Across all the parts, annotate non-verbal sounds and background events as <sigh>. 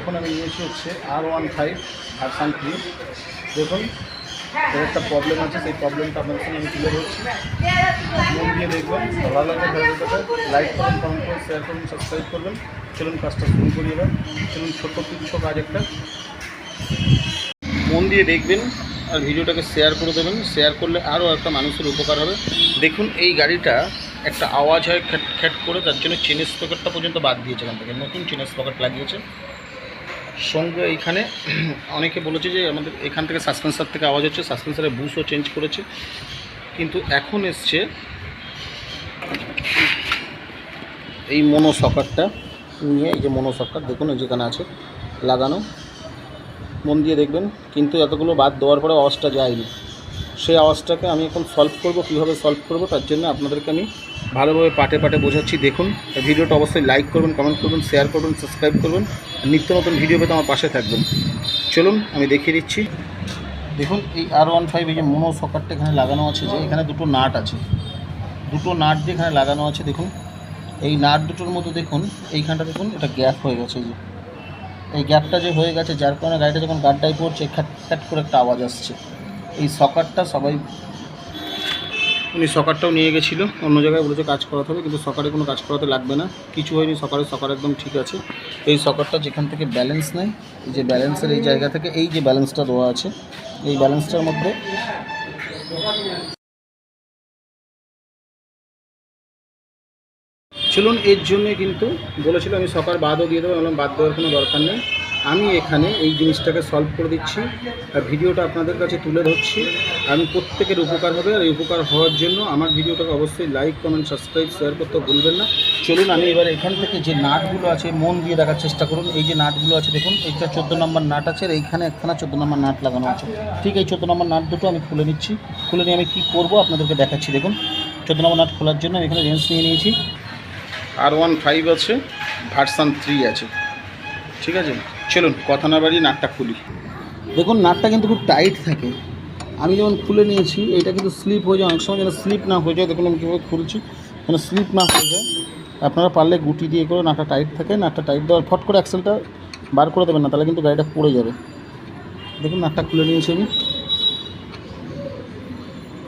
এখন আমি নিয়েছি হচ্ছে R one five version three দেখুন একটা প্রবলেম আছে, সেই প্রবলেমটা আপনাদের সঙ্গে আমি তুলে ধরছি মন দিয়ে দেখবেন, ভালো লাগলে ভিডিওটাকে লাইক করুন কমেন্ট করুন শেয়ার করুন সাবস্ক্রাইব করবেন। চলুন কাজটা শুরু করি এবার। চলুন ছোট্ট তুচ্ছ কাজ একটা। মন দিয়ে দেখবেন আর ভিডিওটাকে শেয়ার করে দেবেন। শেয়ার করলে আরও একটা মানুষের উপকার হবে। দেখুন, এই গাড়িটা একটা আওয়াজ হয়, খ্যাট খ্যাট করে, তার জন্য চেনের স্পকেটটা পর্যন্ত বাদ দিয়েছে এখান থেকে। নতুন চেনের স্পকেট লাগিয়েছে। সঙ্গে এইখানে <clears throat> অনেকে বলেছে যে আমাদের এখান থেকে সাসপেন্সার থেকে আওয়াজ হচ্ছে, সাসপেন্সারের বুশও চেঞ্জ করেছে। কিন্তু এখন এসছে এই মনো সকারটা নিয়ে, এই যে মনো সকার, দেখুন যেখানে আছে, লাগানো। মন দিয়ে দেখবেন, কিন্তু এতগুলো বাদ দেওয়ার পরে আওয়াজটা যায়নি। সেই আওয়াজটাকে আমি এখন সলভ করব, কীভাবে সলভ করব, তার জন্য আপনাদেরকে আমি ভালোভাবে পাটে পাটে বোঝাচ্ছি। দেখুন, ভিডিওটা অবশ্যই লাইক করবেন কমেন্ট করবেন শেয়ার করবেন সাবস্ক্রাইব করবেন, আর নিত্য নতুন ভিডিও পেতে আমার পাশে থাকবেন। চলুন, আমি দেখিয়ে দিচ্ছি। দেখুন, এই আর ওয়ান ফাইভ এই যে মোনো সকারটা এখানে লাগানো আছে যে, এখানে দুটো নাট আছে। দুটো নাট দিয়ে এখানে লাগানো আছে, দেখুন। এই নাট দুটোর মধ্যে দেখুন, এইখানটা দেখুন, এটা গ্যাপ হয়ে গেছে যে। এই গ্যাপটা যে হয়ে গেছে, যার কারণে গাড়িটা যখন গাড্ডায় পড়ছে, খ্যাট খ্যাট করে একটা আওয়াজ আসছে। এই সকারটা সবাই উনি সকারটাও নিয়ে গেছিল, অন্য জায়গায় বলেছে কাজ করাতে হবে, কিন্তু সকারে কোনো কাজ করাতে লাগবে না। কিছু হয়নি, সকারে, সকার একদম ঠিক আছে। এই সকারটা যেখান থেকে ব্যালেন্স নেয় যে ব্যালেন্সের এই জায়গা থেকে এই যে ব্যালেন্সটা দেওয়া আছে, এই ব্যালেন্সটার মধ্যে চলুন এর জন্য কিন্তু বলেছিল আমি সকার বাদও দিয়ে দেবো বাদ দেওয়ার কোনো দরকার নেই। আমি এখানে এই জিনিসটাকে সলভ করে দিচ্ছি আর ভিডিওটা আপনাদের কাছে তুলে ধরছি। আমি প্রত্যেকের উপকার হবে আর এই উপকার হওয়ার জন্য আমার ভিডিওটাকে অবশ্যই লাইক কমেন্ট সাবস্ক্রাইব শেয়ার করতে ভুলবেন না। চলুন আমি এবার এখান থেকে যে নাটগুলো আছে, মন দিয়ে দেখার চেষ্টা করুন। এই যে নাটগুলো আছে, দেখুন, এইটা চোদ্দ নম্বর নাট আছে, আর এইখানে একখানা চোদ্দ নম্বর নাট লাগানো আছে। ঠিক এই চোদ্দ নম্বর নাট দুটো আমি খুলে নিচ্ছি। খুলে নিয়ে আমি কী করব আপনাদেরকে দেখাচ্ছি, দেখুন। চোদ্দ নম্বর নাট খোলার জন্য আমি এখানে রেঞ্জ নিয়ে নিয়েছি। আর ওয়ান ফাইভ আছে ভার্সান থ্রি আছে। ঠিক আছে? চলুন, কথা না বাড়ি নাটটা খুলি। দেখুন নাটটা কিন্তু খুব টাইট থাকে। আমি যেমন খুলে নিয়েছি, এটা কিন্তু স্লিপ হয়ে যায়। অনেক সময় যেন স্লিপ না হয়ে যায়। দেখুন আমি কীভাবে খুলছি। যেন স্লিপ না হয়ে যায়। আপনারা পারলে গুটি দিয়ে করে নাটটা টাইট থাকে। নাটটা টাইট দেওয়ার ফট করে অ্যাক্সেলটা বার করে দেবেন না, তাহলে কিন্তু গাড়িটা পড়ে যাবে। দেখুন নাটটা খুলে নিয়েছি আমি।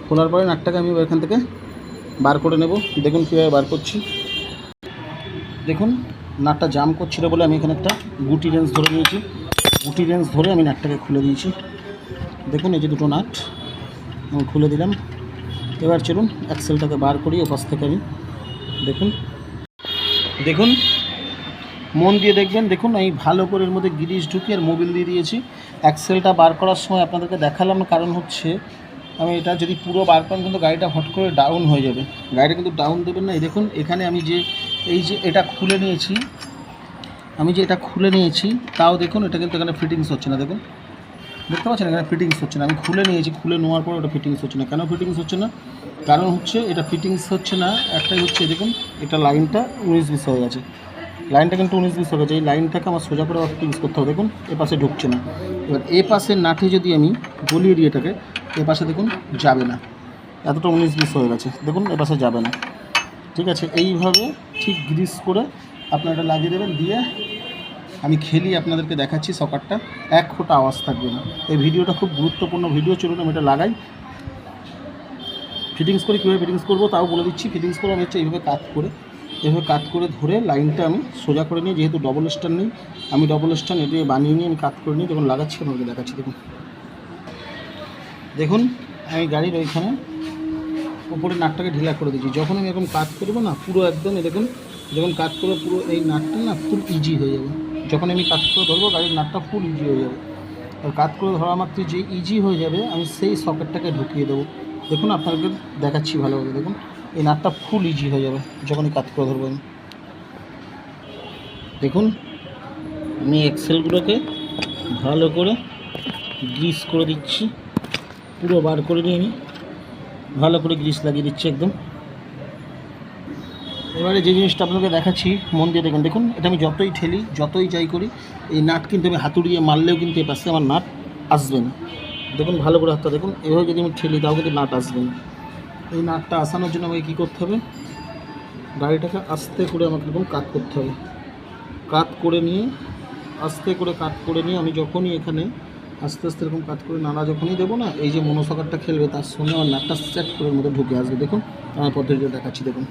খোলার পরে নাটটাকে আমি এখান থেকে বার করে নেব। দেখুন, কীভাবে বার করছি। দেখুন নাটটা জাম করছিল বলে আমি এখানে একটা গুটি রেঞ্জ ধরে নিয়েছি। গুটি রেঞ্জ ধরে আমি নাটটাকে খুলে দিয়েছি। দেখুন এই যে দুটো নাট, আমি খুলে দিলাম। এবার চলুন অ্যাক্সেলটাকে বার করি, ওপাশ থেকে আমি। দেখুন। দেখুন, মন দিয়ে দেখবেন, দেখুন আমি ভালো করে এর মধ্যে গিরিশ ঢুকিয়ে আর মোবিল দিয়ে দিয়েছি। অ্যাক্সেলটা বার করার সময় আপনাদেরকে দেখালাম, কারণ হচ্ছে আমি এটা যদি পুরো বার করেন, কিন্তু গাড়িটা হট করে ডাউন হয়ে যাবে। গাড়িটা কিন্তু ডাউন দেবেন না। এই দেখুন, এখানে আমি যে এই যে এটা খুলে নিয়েছি, আমি যে এটা খুলে নিয়েছি, তাও দেখুন, এটা কিন্তু এখানে ফিটিংস হচ্ছে না, দেখুন। দেখতে পাচ্ছেন? এখানে ফিটিংস হচ্ছে না। আমি খুলে নিয়েছি, খুলে নেওয়ার পর ওটা ফিটিংস হচ্ছে না। কেন ফিটিংস হচ্ছে না? কারণ হচ্ছে, এটা ফিটিংস হচ্ছে না, একটাই হচ্ছে দেখুন, এটা লাইনটা উনিশ বিশ হয়ে গেছে। লাইনটা কিন্তু উনিশ বিশ হয়ে গেছে। এই লাইনটাকে আমার সোজা করে ফিটিংস করতে হবে। দেখুন, এ পাশে ঢুকছে না। এবার এ পাশের নাঠে যদি আমি গলিয়ে দিই এটাকে, এ পাশে দেখুন, যাবে না। এতটা উনিশ বিশ হয়ে গেছে। দেখুন, এ পাশে যাবে না। ঠিক আছে, এইভাবে ঠিক গ্রিস করে আপনারা এটা লাগিয়ে দেবেন, দিয়ে আমি খেলি, আপনাদেরকে দেখাচ্ছি সকারটা। এক ফোঁটা আওয়াজ থাকবে না। এই ভিডিওটা খুব গুরুত্বপূর্ণ ভিডিও, চলুন আমি এটা লাগাই। ফিটিংস করে কীভাবে ফিটিংস করব তাও বলে দিচ্ছি। ফিটিংস করে আমি হচ্ছে এইভাবে কাট করে, এইভাবে কাত করে ধরে লাইনটা আমি সোজা করে নিই যেহেতু ডবল স্টার নেই, আমি ডবল স্টার এটি বানিয়ে নিয়ে আমি কাত করে নিই যখন লাগাচ্ছি আপনাকে দেখাচ্ছি। দেখুন। দেখুন, আমি গাড়ির ওইখানে উপরে নাটটাকে ঢিলা করে দিচ্ছি যখন আমি এরকম কাজ করব না, পুরো একদম দেখুন, যখন কাজ করব পুরো এই নাটটা না ফুল ইজি হয়ে যাবে। যখন আমি কাজ করে ধরবো, গাড়ির নাটটা ফুল ইজি হয়ে যাবে। আর কাজ করে ধরা মাত্র যে ইজি হয়ে যাবে, আমি সেই সকেটটাকে ঢুকিয়ে দেবো। দেখুন আপনাকে দেখাচ্ছি ভালোভাবে দেখুন। এই নাটটা ফুল ইজি হয়ে যাবে, যখনই কাজ করে ধরবো আমি। দেখুন, আমি এক্সেলগুলোকে ভালো করে গ্রিস করে দিচ্ছি। পুরো বার করে নিয়ে আমি ভালো করে গ্রিস লাগিয়ে দিচ্ছি একদম। এবারে যে জিনিসটা আপনাকে দেখাচ্ছি, মন দিয়ে দেখুন। দেখুন, এটা আমি যতই ঠেলি, যতই যাই করি, এই নাট কিন্তু আমি হাতুড়িয়ে মারলেও কিন্তু এ পাশে আমার নাট আসবে না। দেখুন, ভালো করে হাতটা দেখুন। এভাবে যদি আমি ঠেলি, তাও কিন্তু নাট আসবে না। এই নাটটা আসানোর জন্য আমাকে কী করতে হবে? গাড়িটাকে আস্তে করে আমাকে এরকম কাত করতে হবে। কাত করে নিয়ে, আস্তে করে কাট করে নিয়ে আমি যখনই এখানে আস্তে আস্তে এরকম কাজ করে নাড়া যখনই দেবো না এই যে মনোসকারটা খেলবে তার সঙ্গে আমার নাকটা সেট করে মধ্যে ঢুকে আসবে। দেখুন আমার পদ্ধতিটা দেখাচ্ছি দেখুন।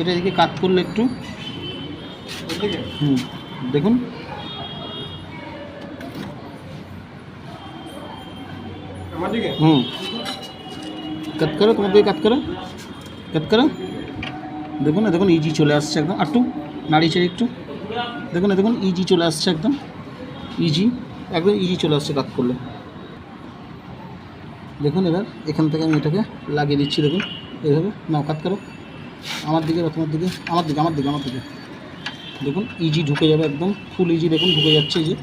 এটা এদিকে কাট করলে একটু। হুম দেখুন। হুম। কাট করো তোমার দিকে কাট করো। কাট করো। দেখুন না দেখুন ইজি চলে আসছে একদম। একটু নাড়ি চেড়ে একটু। দেখুন না দেখুন ইজি চলে আসছে একদম। ইজি একদম ইজি চলে আসছে কাট করলে। দেখুন এবার, এখান থেকে আমি এটাকে লাগিয়ে দিচ্ছি, দেখুন এইভাবে নাও কাট করো। আমার দিকে বা তোমার দিকে, আমার দিকে আমার দিকে আমার দিকে। দেখুন ইজি ঢুকে যাবে একদম ফুল ইজি দেখুন, ঢুকে যাচ্ছে যে।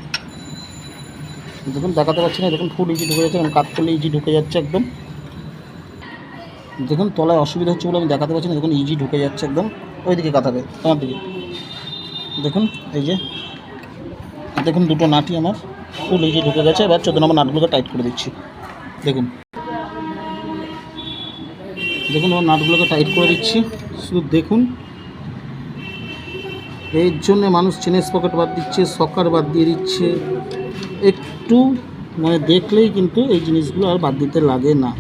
দেখুন, দেখাতে পারছি না, দেখুন ফুল ইজি ঢুকে যাচ্ছে এবং কাট করলে ইজি ঢুকে যাচ্ছে একদম। দেখুন, তলায় অসুবিধা হচ্ছে বলে আমি দেখাতে পারছি না, দেখুন ইজি ঢুকে যাচ্ছে একদম, ওইদিকে কাটাবে তোমার দিকে। দেখুন, এই যে দেখুন, দুটো নাটি আমার। ফুল ইজি ঢুকে গেছে, এবার চোদ্দ নম্বর নাটগুলোকে টাইট করে দিচ্ছি। দেখুন। দেখুন আমার নাটগুলোকে টাইট করে দিচ্ছি। শুধু দেখুন। এর জন্য মানুষ চেনের পকেট বাদ দিচ্ছে, সকার বাদ দিয়ে দিচ্ছে। একটু মানে দেখলেই কিন্তু এই জিনিসগুলো আর বাদ দিতে লাগে না।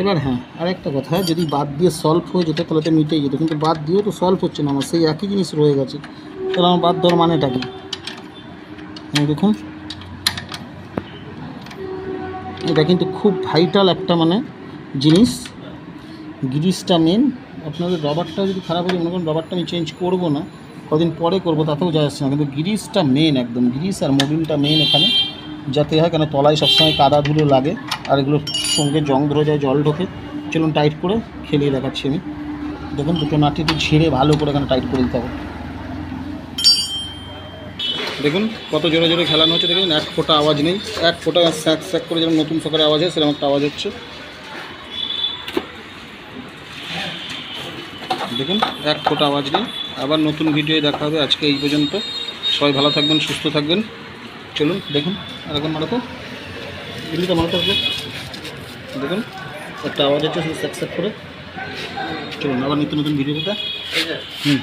এবার হ্যাঁ আরেকটা কথা, যদি বাদ দিয়ে সলভ হয়ে যেত তাহলে তো মিটেই যেত, কিন্তু বাদ দিয়েও তো সলভ হচ্ছে না আমার, সেই একই জিনিস রয়ে গেছে। তাহলে আমার বাদ দেওয়ার মানেটা কি? হ্যাঁ দেখুন। এটা কিন্তু খুব ভাইটাল একটা মানে জিনিস। গ্রিসটা মেন আপনাদের রবারটা যদি খারাপ হয়ে মনে করুন রবারটা আমি চেঞ্জ করব না, কদিন পরে করব, তাতেও আসছে না, কিন্তু গ্রিসটা মেন একদম, গ্রিস আর মোবিলটা মেন এখানে। যাতে হয় কেন তলায় সবসময় কাদা ধুলো লাগে আর এগুলোর সঙ্গে জং ধরে যায়, জল ঢোকে। চলুন টাইট করে খেলিয়ে দেখাচ্ছি আমি। দেখুন, দুটো নাটি একটু ঝেড়ে ভালো করে এখানে টাইট করে দিতে হবে। দেখুন, কত জোরে জোরে খেলানো হচ্ছে। দেখুন, এক ফোঁটা আওয়াজ নেই। এক ফোঁটা স্যাক স্যাক করে যেমন নতুন সকারে আওয়াজ হয়, সেরকম একটা আওয়াজ হচ্ছে। দেখুন, এক ফোঁটা আওয়াজ নেই। আবার নতুন ভিডিও দেখা হবে আজকে এই পর্যন্ত। সবাই ভালো থাকবেন, সুস্থ থাকবেন। চলুন দেখুন আর এখন মারো তো। এমনিতে মারো থাকবে দেখুন একটা আওয়াজ হচ্ছে শুধু স্যাক করে। চলুন আবার নিত্য নতুন ভিডিও হুম।